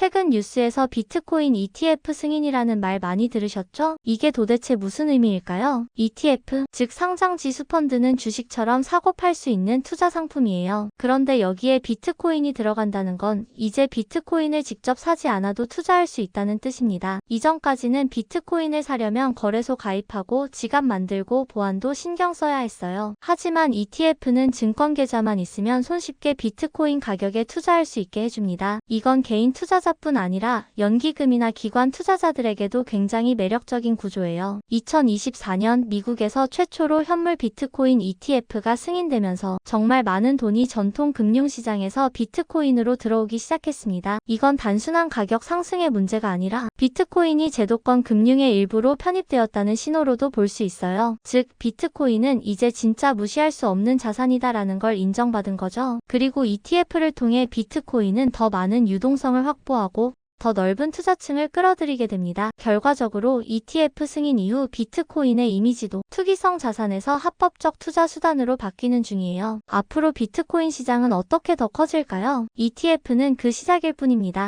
최근 뉴스에서 비트코인 ETF 승인이라는 말 많이 들으셨죠? 이게 도대체 무슨 의미일까요? ETF, 즉 상장 지수 펀드는 주식처럼 사고 팔 수 있는 투자 상품이에요. 그런데 여기에 비트코인이 들어간다는 건 이제 비트코인을 직접 사지 않아도 투자할 수 있다는 뜻입니다. 이전까지는 비트코인을 사려면 거래소 가입하고 지갑 만들고 보안도 신경 써야 했어요. 하지만 ETF는 증권 계좌만 있으면 손쉽게 비트코인 가격에 투자할 수 있게 해줍니다. 이건 개인 투자자 뿐 아니라 연기금이나 기관 투자자들에게도 굉장히 매력적인 구조예요. 2024년 미국에서 최초로 현물 비트코인 ETF가 승인되면서 정말 많은 돈이 전통 금융시장에서 비트코인으로 들어오기 시작했습니다. 이건 단순한 가격 상승의 문제가 아니라 비트코인이 제도권 금융의 일부로 편입되었다는 신호로도 볼 수 있어요. 즉, 비트코인은 이제 진짜 무시할 수 없는 자산이다라는 걸 인정받은 거죠. 그리고 ETF를 통해 비트코인은 더 많은 유동성을 확보 하고 더 넓은 투자층을 끌어들이게 됩니다. 결과적으로 ETF 승인 이후 비트코인의 이미지도 투기성 자산에서 합법적 투자 수단으로 바뀌는 중이에요. 앞으로 비트코인 시장은 어떻게 더 커질까요? ETF는 그 시작일 뿐입니다.